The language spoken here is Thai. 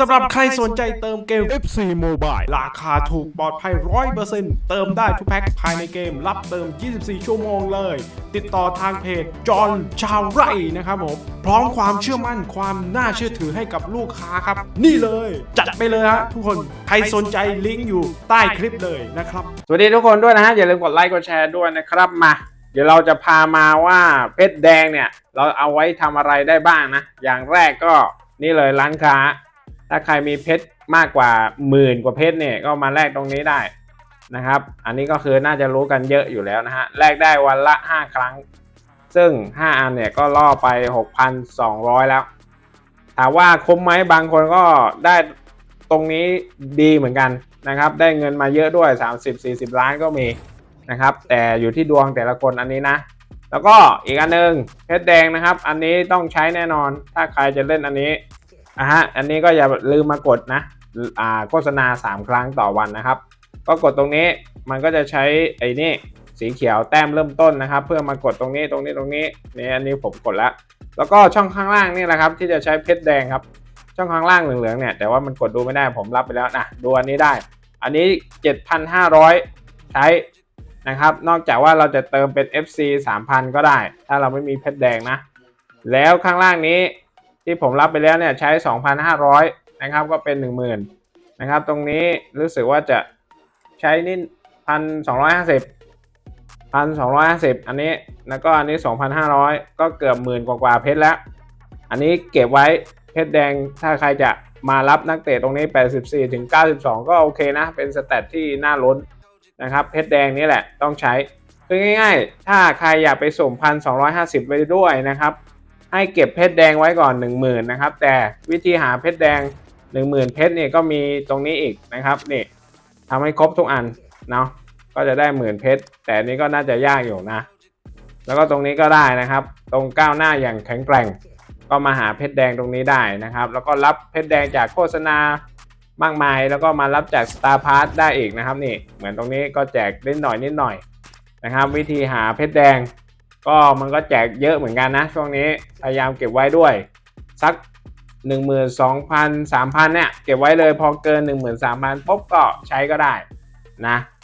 สำหรับใครสนใจเติมเกม FC Mobile ราคาถูกปลอดภัย 100%เติมได้ทุกแพ็คภายในเกม รับเติม 24 ชั่วโมงเลย ติดต่อทางเพจจอห์นชาวไร่นะครับผม พร้อมความเชื่อมั่นความน่าเชื่อถือให้กับลูกค้าครับ นี่เลย จัดไปเลยฮะทุกคนใครสนใจลิงก์อยู่ใต้คลิปเลยนะครับ สวัสดีทุกคนด้วยนะฮะ อย่าลืมกดไลค์กดแชร์ด้วยนะครับมา เดี๋ยวเราจะพามาว่าเพชรแดงเนี่ย เราเอาไว้ทำอะไรได้บ้างนะ อย่างแรกก็นี่เลยร้านค้า ถ้าใครมีเพชรมากกว่าหมื่นกว่าเพชรเนี่ยก็มาแลกตรงนี้ได้นะครับ อันนี้ก็คือน่าจะรู้กันเยอะอยู่แล้วนะฮะแลกได้วันละ 5 ครั้ง ซึ่ง 5 อันเนี่ยก็ล่อไป 6,200 แล้ว ถามว่าคุ้มไหมบางคนก็ได้ตรงนี้ดีเหมือนกันนะครับ ได้เงินมาเยอะด้วย 30-40 ล้านก็มีนะครับ แต่อยู่ที่ดวงแต่ละคนอันนี้นะ แล้วก็อีกอันหนึงเพชรแดงนะครับ อันนี้ต้องใช้แน่นอน ถ้าใครจะเล่นอันนี้ อะฮะอันนี้ก็อย่าลืมมากดนะอ่าโฆษณา 3 ครั้งต่อวันนะครับ ก็กดตรงนี้มันก็จะใช้ไอ้นี่สีเขียวแต้มเริ่มต้นนะครับ เพื่อมากดตรงนี้ตรงนี้ตรงนี้นี่อันนี้ผมกดแล้วแล้วก็ช่องข้างล่างนี่แหละครับที่จะใช้เพชรแดงครับ ช่องข้างล่างเหลืองๆเนี่ยแต่ว่ามันกดดูไม่ได้ผมรับไปแล้วนะดูอันนี้ได้ อันนี้ 7,500 ใช้นะครับ นอกจากว่าเราจะเติมเป็น FC 3,000 ก็ได้ ถ้าเราไม่มีเพชรแดงนะ แล้วข้างล่างนี้ ที่ผมรับไปแล้วเนี่ยใช้ 2,500 นะครับก็เป็น 10,000 นะครับ ตรงนี้รู้สึกว่าจะใช้นี่พันสองร้อยห้าสิบพันสองร้อยห้าสิบอันนี้แล้วก็อันนี้2,500ก็เกือบหมื่นกว่าๆเพชรแล้ว อันนี้เก็บไว้เพชรแดงถ้าใครจะมารับนักเตะตรงนี้ 84ถึง92 ก็โอเคนะ เป็นสแตทที่น่าลุ้นนะครับ เพชรแดงนี่แหละต้องใช้คือง่าย ๆ ถ้าใครอยากไปสุ่มพันสองไปด้วยนะครับ ให้เก็บเพชรแดงไว้ก่อน 10,000นะครับ แต่วิธีหาเพชรแดง 10,000 เพชรเนี่ยก็มีตรงนี้อีกนะครับนี่ทำให้ครบทุกอันเนาะก็จะได้หมื่นเพชรแต่นี้ก็น่าจะยากอยู่นะ แล้วก็ตรงนี้ก็ได้นะครับ ตรงก้าวหน้าอย่างแข็งแกร่ง ก็มาหาเพชรแดงตรงนี้ได้นะครับ แล้วก็รับเพชรแดงจากโฆษณามากมาย แล้วก็มารับจาก Star p a s s ได้อีกนะครับนี่เหมือนตรงนี้ก็แจกนิดหน่อยนิดหน่อยนะครับ วิธีหาเพชรแดง ก็มันก็แจกเยอะเหมือนกันนะ ช่วงนี้พยายามเก็บไว้ด้วย สัก 1 2 0 0 0 3,000เนี่ยเก็บไว้เลยพอเกิน 13,000ปุ๊บก็ใช้ก็ได้นะ